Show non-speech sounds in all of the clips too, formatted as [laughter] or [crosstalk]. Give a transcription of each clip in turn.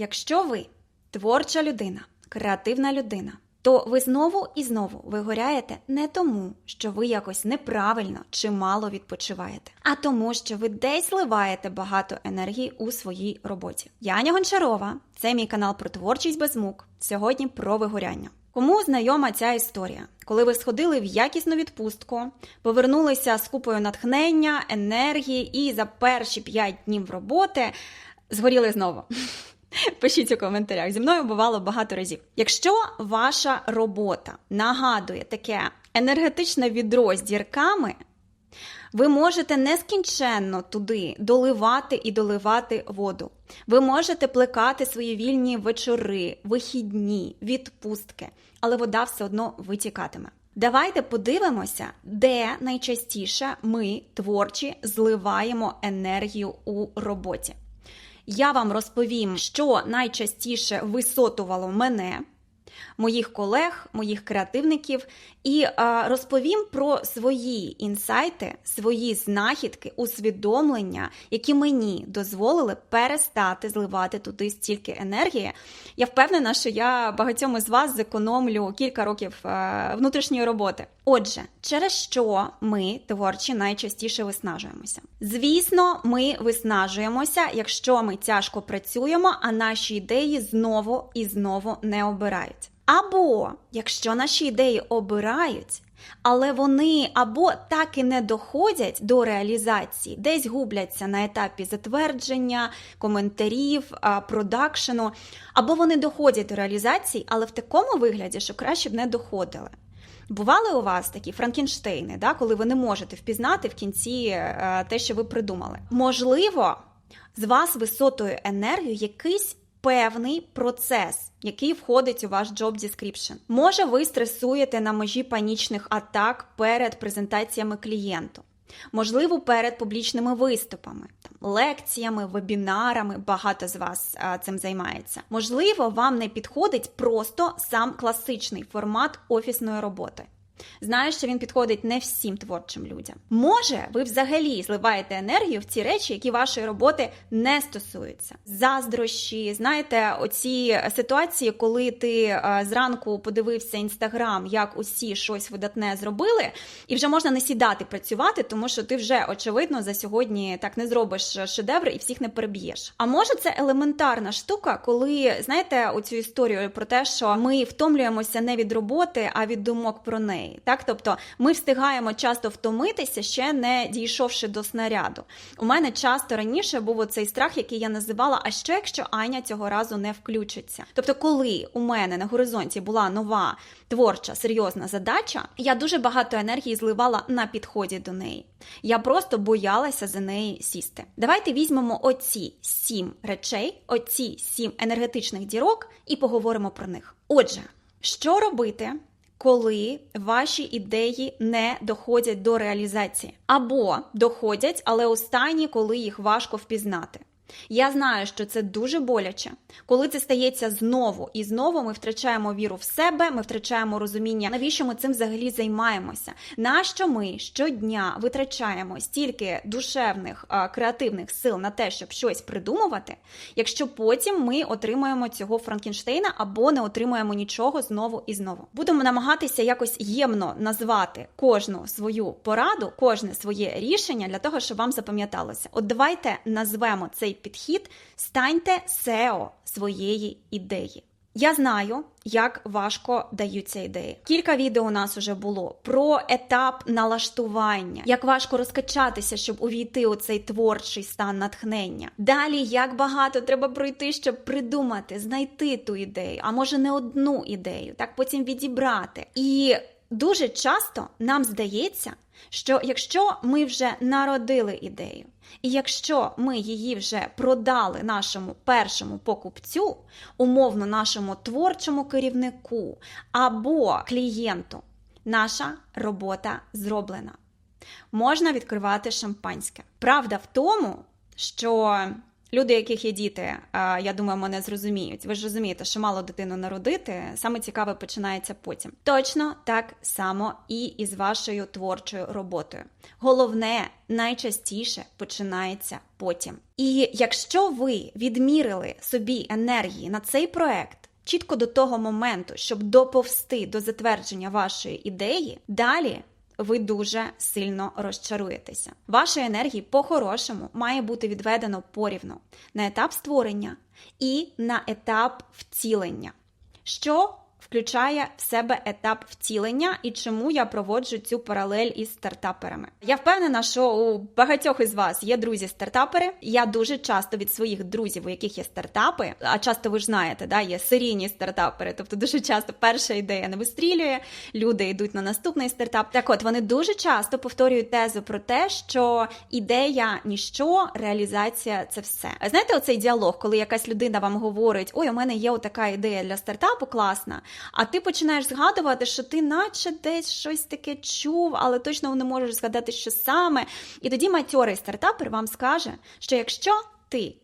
Якщо ви творча людина, креативна людина, то ви знову і знову вигоряєте не тому, що ви якось неправильно чи мало відпочиваєте, а тому, що ви десь зливаєте багато енергії у своїй роботі. Я Аня Гончарова, це мій канал про творчість без мук. Сьогодні про вигоряння. Кому знайома ця історія? Коли ви сходили в якісну відпустку, повернулися з купою натхнення, енергії і за перші 5 днів роботи згоріли знову. [laughs] Пишіть у коментарях. Зі мною бувало багато разів. Якщо ваша робота нагадує таке енергетичне відро з дірками, ви можете нескінченно туди доливати і доливати воду. Ви можете плекати свої вільні вечори, вихідні, відпустки, але вода все одно витікатиме. Давайте подивимося, де найчастіше ми, творчі, зливаємо енергію у роботі. Я вам розповім, що найчастіше висотувало мене, моїх колег, моїх креативників, і е, розповім про свої інсайти, свої знахідки, усвідомлення, які мені дозволили перестати зливати туди стільки енергії. Я впевнена, що я багатьом із вас зекономлю кілька років е, внутрішньої роботи. Отже, через що ми творчі найчастіше виснажуємося? Звісно, ми виснажуємося, якщо ми тяжко працюємо, а наші ідеї знову і знову не обирають. Або якщо наші ідеї обирають, але вони або так і не доходять до реалізації, десь губляться на етапі затвердження, коментарів, продакшену, або вони доходять до реалізації, але в такому вигляді, що краще б не доходили. Бували у вас такі Франкенштейни, да, коли ви не можете впізнати в кінці е, те, що ви придумали? Можливо, з вас висотою енергію якийсь певний процес, який входить у ваш job description. Може, ви стресуєте на межі панічних атак перед презентаціями клієнту. Можливо, перед публічними виступами, там, лекціями, вебінарами, багато з вас а, цим займається. Можливо, вам не підходить просто сам класичний формат офісної роботи. Знаю, що він підходить не всім творчим людям. Може, ви взагалі зливаєте енергію в ці речі, які вашої роботи не стосуються. Заздрощі, знаєте, оці ситуації, коли ти е, зранку подивився інстаграм, як усі щось видатне зробили, і вже можна не сідати працювати, тому що ти вже очевидно за сьогодні так не зробиш шедевр і всіх не переб'єш. А може, це елементарна штука, коли знаєте оцю історію про те, що ми втомлюємося не від роботи, а від думок про неї неї. Так, тобто ми встигаємо часто втомитися, ще не дійшовши до снаряду. У мене часто раніше був цей страх, який я називала, а що якщо Аня цього разу не включиться? Тобто, коли у мене на горизонті була нова творча серйозна задача, я дуже багато енергії зливала на підході до неї. Я просто боялася за неї сісти. Давайте візьмемо оці сім речей, оці сім енергетичних дірок, і поговоримо про них. Отже, що робити, коли ваші ідеї не доходять до реалізації, або доходять, але останні, коли їх важко впізнати. Я знаю, що це дуже боляче. Коли це стається знову і знову, ми втрачаємо віру в себе, ми втрачаємо розуміння, навіщо ми цим взагалі займаємося. Нащо ми щодня витрачаємо стільки душевних креативних сил на те, щоб щось придумувати, якщо потім ми отримаємо цього Франкенштейна або не отримаємо нічого знову і знову. Будемо намагатися якось ємно назвати кожну свою пораду, кожне своє рішення для того, щоб вам запам'яталося. От давайте назвемо цей підхід, станьте SEO своєї ідеї. Я знаю, як важко даються ідеї. Кілька відео у нас вже було про етап налаштування, як важко розкачатися, щоб увійти у цей творчий стан натхнення. Далі як багато треба пройти, щоб придумати, знайти ту ідею, а може не одну ідею, так потім відібрати. І дуже часто нам здається, що якщо ми вже народили ідею, і якщо ми її вже продали нашому першому покупцю, умовно нашому творчому керівнику або клієнту, наша робота зроблена. Можна відкривати шампанське. Правда в тому, що Люди, яких є діти, я думаю, мене зрозуміють. Ви ж розумієте, що мало дитину народити, саме цікаве починається потім. Точно так само і із вашою творчою роботою. Головне, найчастіше починається потім. І якщо ви відмірили собі енергії на цей проект. Чітко до того моменту, щоб доповсти до затвердження вашої ідеї, далі ви дуже сильно розчаруєтеся. Вашої енергії по-хорошому має бути відведено порівну на етап створення і на етап втілення. Що включає в себе етап втілення і чому я проводжу цю паралель із стартаперами. Я впевнена, що у багатьох із вас є друзі-стартапери. Я дуже часто від своїх друзів, у яких є стартапи, а часто ви ж знаєте, да, є серійні стартапери, тобто дуже часто перша ідея не вистрілює, люди йдуть на наступний стартап. Так от вони дуже часто повторюють тезу про те, що ідея ніщо, реалізація це все. Знаєте, оцей діалог, коли якась людина вам говорить: Ой, у мене є отака ідея для стартапу, класна. А ти починаєш згадувати, що ти, наче десь щось таке чув, але точно не можеш згадати, що саме. І тоді матьорий стартапер вам скаже, що якщо ти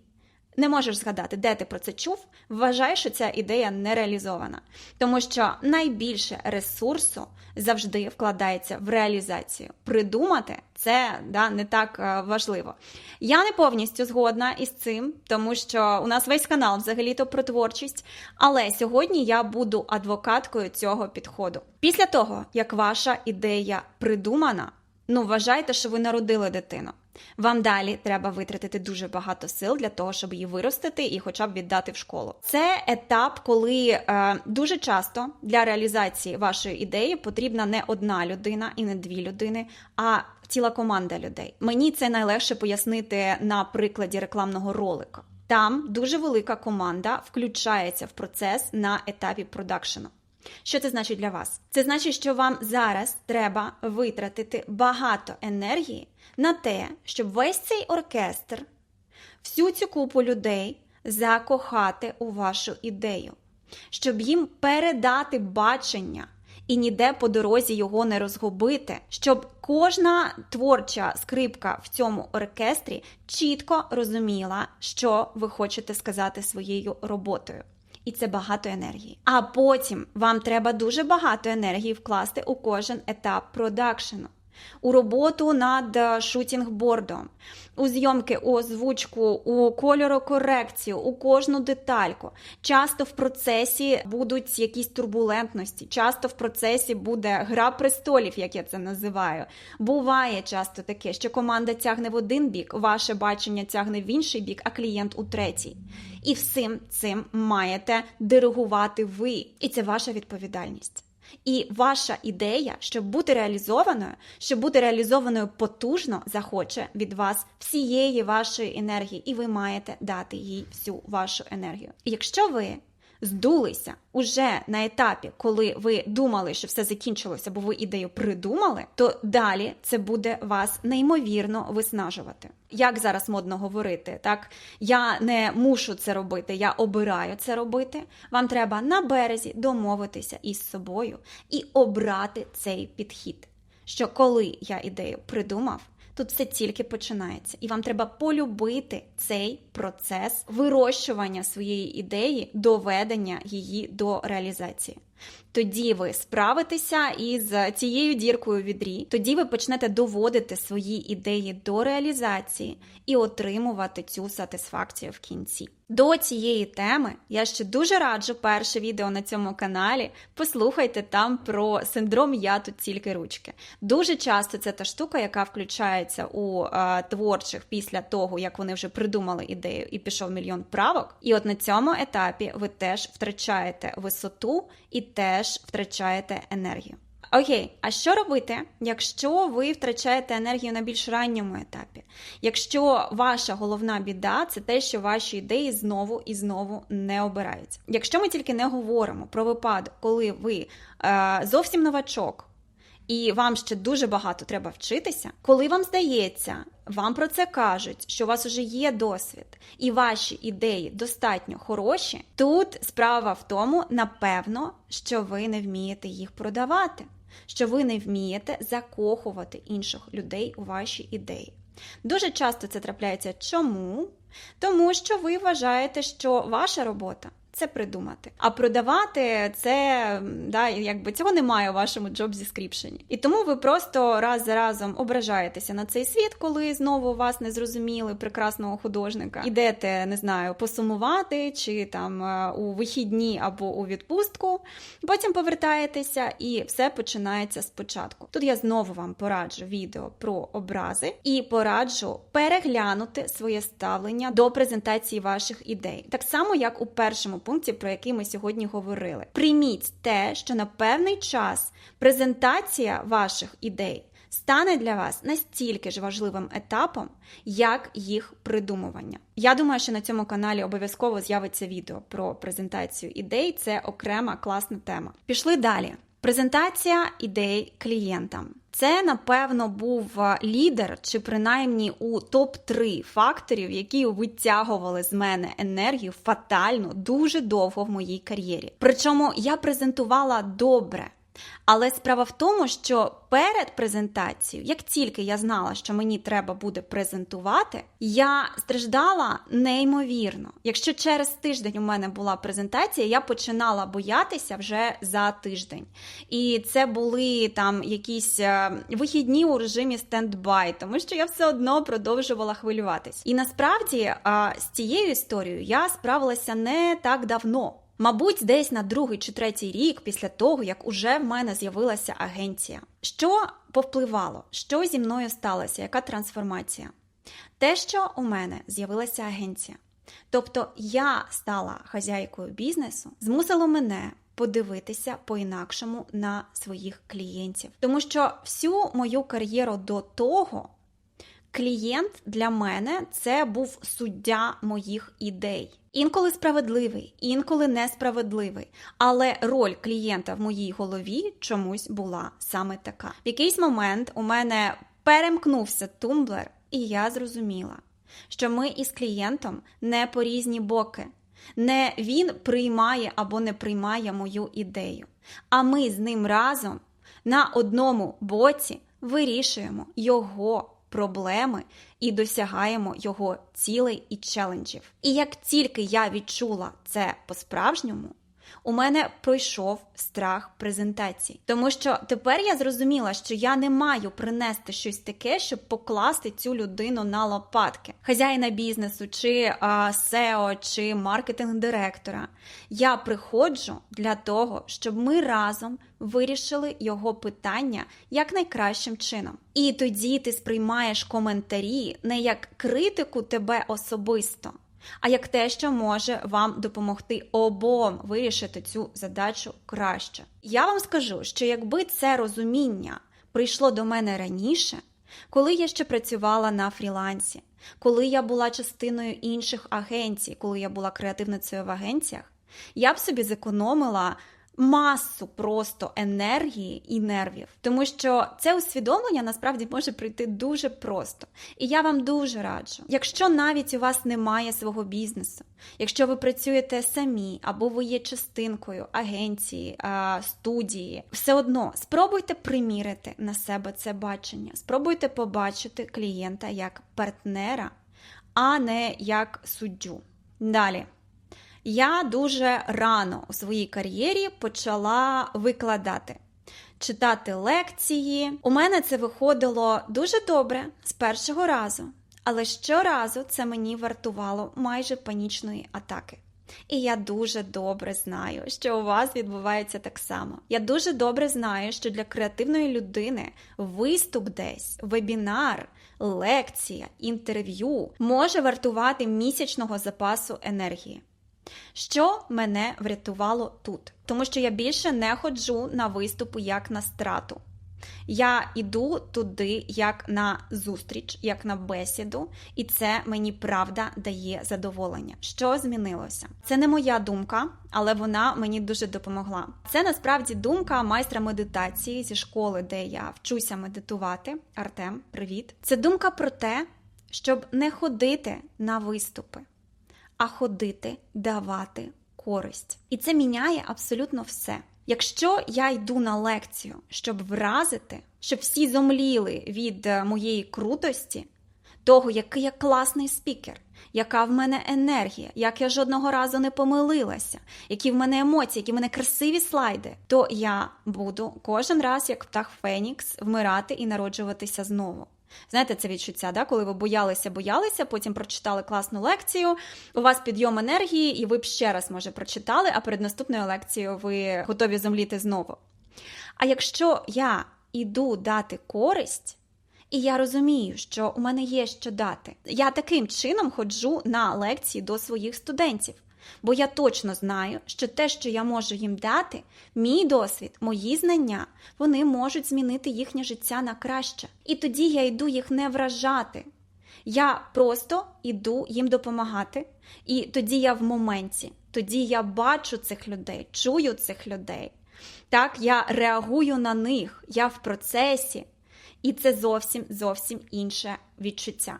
не можеш згадати, де ти про це чув, вважай, що ця ідея не реалізована. Тому що найбільше ресурсу завжди вкладається в реалізацію. Придумати це да, не так е, важливо. Я не повністю згодна із цим, тому що у нас весь канал взагалі-то про творчість. Але сьогодні я буду адвокаткою цього підходу. Після того, як ваша ідея придумана, ну вважайте, що ви народили дитину. Вам далі треба витратити дуже багато сил для того, щоб її виростити і, хоча б віддати в школу. Це етап, коли е, дуже часто для реалізації вашої ідеї потрібна не одна людина і не дві людини, а ціла команда людей. Мені це найлегше пояснити на прикладі рекламного ролика. Там дуже велика команда включається в процес на етапі продакшену. Що це значить для вас? Це значить, що вам зараз треба витратити багато енергії на те, щоб весь цей оркестр, всю цю купу людей закохати у вашу ідею, щоб їм передати бачення і ніде по дорозі його не розгубити, щоб кожна творча скрипка в цьому оркестрі чітко розуміла, що ви хочете сказати своєю роботою і це багато енергії. А потім вам треба дуже багато енергії вкласти у кожен етап продакшену. У роботу над шутінг-бордом, у зйомки, у озвучку, у кольорокорекцію, у кожну детальку. Часто в процесі будуть якісь турбулентності, часто в процесі буде гра престолів, як я це називаю. Буває часто таке, що команда тягне в один бік, ваше бачення тягне в інший бік, а клієнт у третій. І всім цим маєте диригувати ви. І це ваша відповідальність. І ваша ідея, щоб бути реалізованою, щоб бути реалізованою потужно, захоче від вас всієї вашої енергії, і ви маєте дати їй всю вашу енергію. Якщо ви здулися уже на етапі, коли ви думали, що все закінчилося, бо ви ідею придумали, то далі це буде вас неймовірно виснажувати. Як зараз модно говорити, так я не мушу це робити, я обираю це робити. Вам треба на березі домовитися із собою і обрати цей підхід. Що коли я ідею придумав, Тут все тільки починається, і вам треба полюбити цей процес вирощування своєї ідеї, доведення її до реалізації. Тоді ви справитеся із цією діркою в відрі, тоді ви почнете доводити свої ідеї до реалізації і отримувати цю сатисфакцію в кінці. До цієї теми я ще дуже раджу перше відео на цьому каналі. Послухайте там про синдром я тут тільки ручки. Дуже часто це та штука, яка включається у е, творчих після того, як вони вже придумали ідею і пішов мільйон правок. І от на цьому етапі ви теж втрачаєте висоту і теж втрачаєте енергію. Окей, а що робити, якщо ви втрачаєте енергію на більш ранньому етапі? Якщо ваша головна біда це те, що ваші ідеї знову і знову не обираються. Якщо ми тільки не говоримо про випадок, коли ви е, зовсім новачок, і вам ще дуже багато треба вчитися, коли вам здається, вам про це кажуть, що у вас вже є досвід, і ваші ідеї достатньо хороші. Тут справа в тому, напевно, що ви не вмієте їх продавати, що ви не вмієте закохувати інших людей у ваші ідеї. Дуже часто це трапляється. Чому? Тому що ви вважаєте, що ваша робота це придумати. А продавати це да, якби цього немає у вашому job description. І тому ви просто раз за разом ображаєтеся на цей світ, коли знову вас не зрозуміли прекрасного художника. Ідете, не знаю, посумувати чи там е, у вихідні або у відпустку. Потім повертаєтеся і все починається спочатку. Тут я знову вам пораджу відео про образи і пораджу переглянути своє ставлення до презентації ваших ідей, так само як у першому пункті, про який ми сьогодні говорили. Прийміть те, що на певний час презентація ваших ідей стане для вас настільки ж важливим етапом, як їх придумування. Я думаю, що на цьому каналі обов'язково з'явиться відео про презентацію ідей. Це окрема класна тема. Пішли далі. Презентація ідей клієнтам. Це, напевно, був лідер, чи принаймні у топ-3 факторів, які витягували з мене енергію фатально дуже довго в моїй кар'єрі. Причому я презентувала добре. Але справа в тому, що перед презентацією, як тільки я знала, що мені треба буде презентувати, я страждала неймовірно. Якщо через тиждень у мене була презентація, я починала боятися вже за тиждень. І це були там якісь е, вихідні у режимі стендбай, тому що я все одно продовжувала хвилюватись. І насправді з цією історією я справилася не так давно. Мабуть, десь на другий чи третій рік після того, як уже в мене з'явилася агенція. Що повпливало? Що зі мною сталося? Яка трансформація? Те, що у мене з'явилася агенція. Тобто я стала хазяйкою бізнесу, змусило мене подивитися по-інакшому на своїх клієнтів. Тому що всю мою кар'єру до того клієнт для мене це був суддя моїх ідей. Інколи справедливий, інколи несправедливий. Але роль клієнта в моїй голові чомусь була саме така. В якийсь момент у мене перемкнувся тумблер, і я зрозуміла, що ми із клієнтом не по різні боки. Не він приймає або не приймає мою ідею, а ми з ним разом на одному боці вирішуємо його проблеми і досягаємо його цілей і челенджів. І як тільки я відчула це по-справжньому, у мене пройшов страх презентації, тому що тепер я зрозуміла, що я не маю принести щось таке, щоб покласти цю людину на лопатки, хазяїна бізнесу, чи SEO, чи маркетинг-директора. Я приходжу для того, щоб ми разом вирішили його питання як найкращим чином. І тоді ти сприймаєш коментарі не як критику тебе особисто а як те, що може вам допомогти обом вирішити цю задачу краще. Я вам скажу, що якби це розуміння прийшло до мене раніше, коли я ще працювала на фрілансі, коли я була частиною інших агенцій, коли я була креативницею в агенціях, я б собі зекономила масу просто енергії і нервів, тому що це усвідомлення насправді може прийти дуже просто. І я вам дуже раджу, якщо навіть у вас немає свого бізнесу, якщо ви працюєте самі або ви є частинкою агенції, студії, все одно спробуйте примірити на себе це бачення, спробуйте побачити клієнта як партнера, а не як суддю. Далі. Я дуже рано у своїй кар'єрі почала викладати, читати лекції. У мене це виходило дуже добре з першого разу, але щоразу це мені вартувало майже панічної атаки. І я дуже добре знаю, що у вас відбувається так само. Я дуже добре знаю, що для креативної людини виступ десь, вебінар, лекція, інтерв'ю може вартувати місячного запасу енергії. Що мене врятувало тут? Тому що я більше не ходжу на виступи як на страту. Я йду туди як на зустріч, як на бесіду, і це мені правда дає задоволення. Що змінилося? Це не моя думка, але вона мені дуже допомогла. Це насправді думка майстра медитації зі школи, де я вчуся медитувати. Артем, привіт! Це думка про те, щоб не ходити на виступи а ходити, давати користь. І це міняє абсолютно все. Якщо я йду на лекцію, щоб вразити, щоб всі зомліли від е, моєї крутості, того, який я класний спікер, яка в мене енергія, як я жодного разу не помилилася, які в мене емоції, які в мене красиві слайди, то я буду кожен раз, як птах Фенікс, вмирати і народжуватися знову. Знаєте, це відчуття, да? коли ви боялися, боялися, потім прочитали класну лекцію, у вас підйом енергії, і ви б ще раз, може, прочитали, а перед наступною лекцією ви готові зомліти знову. А якщо я іду дати користь, і я розумію, що у мене є що дати, я таким чином ходжу на лекції до своїх студентів. Бо я точно знаю, що те, що я можу їм дати, мій досвід, мої знання, вони можуть змінити їхнє життя на краще. І тоді я йду їх не вражати. Я просто йду їм допомагати, і тоді я в моменті, тоді я бачу цих людей, чую цих людей. Так, я реагую на них, я в процесі, і це зовсім зовсім інше відчуття.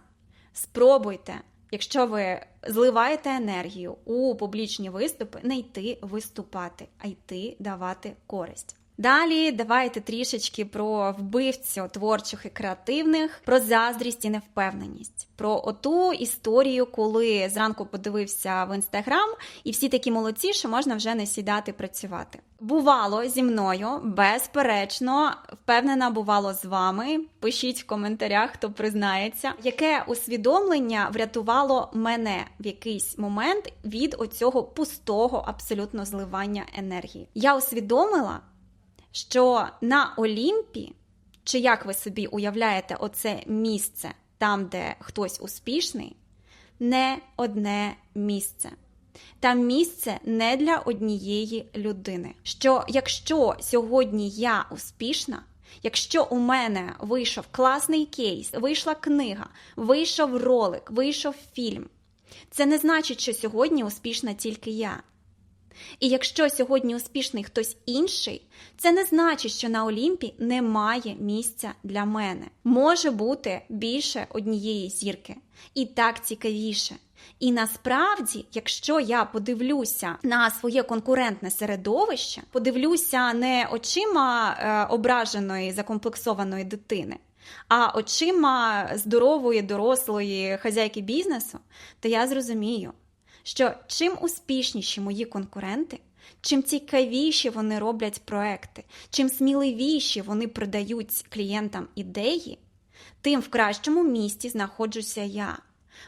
Спробуйте. Якщо ви зливаєте енергію у публічні виступи, не йти виступати, а йти давати користь. Далі давайте трішечки про вбивцю творчих і креативних, про заздрість і невпевненість, про оту історію, коли зранку подивився в інстаграм, і всі такі молодці, що можна вже не сідати працювати. Бувало зі мною, безперечно, впевнена, бувало з вами. Пишіть в коментарях, хто признається, яке усвідомлення врятувало мене в якийсь момент від оцього пустого абсолютно зливання енергії. Я усвідомила що на Олімпі, чи як ви собі уявляєте оце місце там, де хтось успішний, не одне місце. Там місце не для однієї людини. Що якщо сьогодні я успішна, якщо у мене вийшов класний кейс, вийшла книга, вийшов ролик, вийшов фільм, це не значить, що сьогодні успішна тільки я. І якщо сьогодні успішний хтось інший, це не значить, що на Олімпі немає місця для мене. Може бути більше однієї зірки, і так цікавіше. І насправді, якщо я подивлюся на своє конкурентне середовище, подивлюся не очима е, ображеної закомплексованої дитини. А очима здорової, дорослої хазяйки бізнесу, то я зрозумію, що чим успішніші мої конкуренти, чим цікавіші вони роблять проекти, чим сміливіші вони продають клієнтам ідеї, тим в кращому місці знаходжуся я.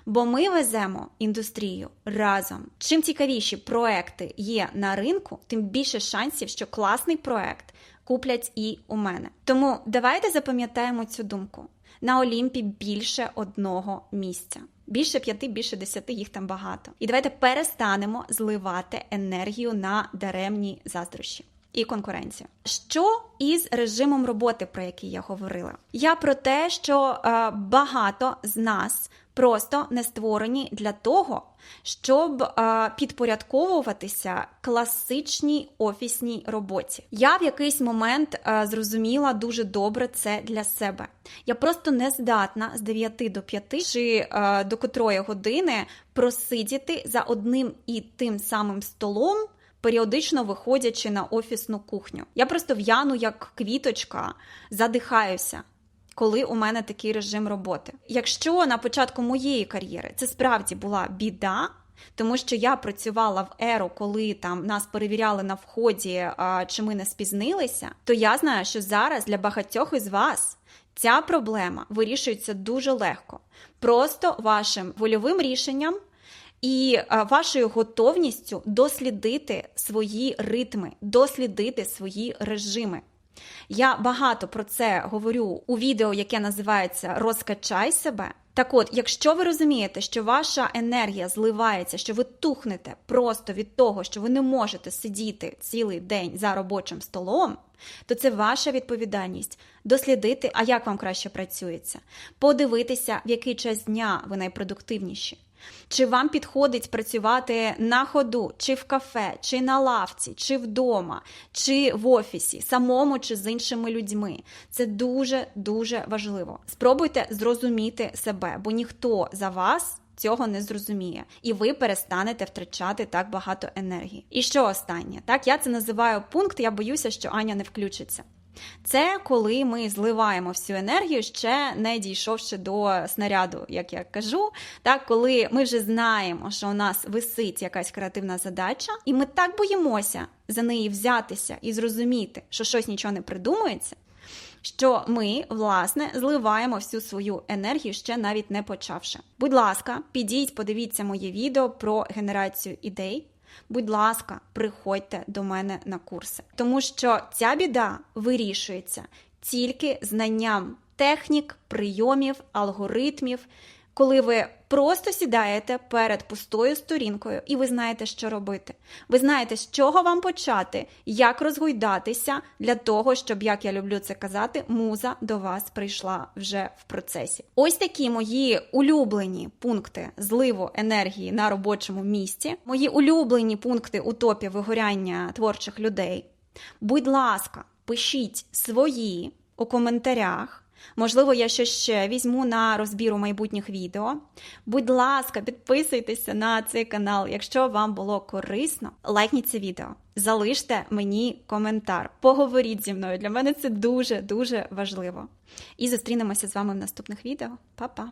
Бо ми веземо індустрію разом. Чим цікавіші проекти є на ринку, тим більше шансів, що класний проект куплять і у мене. Тому давайте запам'ятаємо цю думку: на Олімпі більше одного місця. Більше п'яти, більше десяти, їх там багато. І давайте перестанемо зливати енергію на даремні заздрощі. І конкуренція. Що із режимом роботи, про який я говорила? Я про те, що е, багато з нас просто не створені для того, щоб е, підпорядковуватися класичній офісній роботі. Я в якийсь момент е, зрозуміла дуже добре це для себе. Я просто не здатна з 9 до 5 чи е, до котрої години просидіти за одним і тим самим столом. Періодично виходячи на офісну кухню. Я просто в'яну як квіточка, задихаюся коли у мене такий режим роботи. Якщо на початку моєї кар'єри це справді була біда. Тому що я працювала в еру, коли там нас перевіряли на вході, чи ми не спізнилися, то я знаю, що зараз для багатьох із вас ця проблема вирішується дуже легко, просто вашим вольовим рішенням і вашою готовністю дослідити свої ритми, дослідити свої режими. Я багато про це говорю у відео, яке називається Розкачай себе. Так от, якщо ви розумієте, що ваша енергія зливається, що ви тухнете просто від того, що ви не можете сидіти цілий день за робочим столом, то це ваша відповідальність дослідити, а як вам краще працюється, подивитися, в який час дня ви найпродуктивніші. Чи вам підходить працювати на ходу, чи в кафе, чи на лавці, чи вдома, чи в офісі, самому чи з іншими людьми? Це дуже дуже важливо. Спробуйте зрозуміти себе, бо ніхто за вас. Цього не зрозуміє, і ви перестанете втрачати так багато енергії. І що останнє? Так, я це називаю пункт. Я боюся, що Аня не включиться. Це коли ми зливаємо всю енергію, ще не дійшовши до снаряду, як я кажу. Так, коли ми вже знаємо, що у нас висить якась креативна задача, і ми так боїмося за неї взятися і зрозуміти, що щось нічого не придумується. Що ми, власне, зливаємо всю свою енергію, ще навіть не почавши. Будь ласка, підіть, подивіться моє відео про генерацію ідей. Будь ласка, приходьте до мене на курси, тому що ця біда вирішується тільки знанням технік, прийомів, алгоритмів, коли ви просто сідаєте перед пустою сторінкою і ви знаєте, що робити. Ви знаєте, з чого вам почати, як розгойдатися для того, щоб, як я люблю це казати, муза до вас прийшла вже в процесі. Ось такі мої улюблені пункти зливу енергії на робочому місці, мої улюблені пункти у топі вигоряння творчих людей. Будь ласка, пишіть свої у коментарях. Можливо, я щось ще візьму на розбір у майбутніх відео. Будь ласка, підписуйтеся на цей канал, якщо вам було корисно. Лайкніть це відео, залиште мені коментар, поговоріть зі мною. Для мене це дуже дуже важливо. І зустрінемося з вами в наступних відео. Па-па!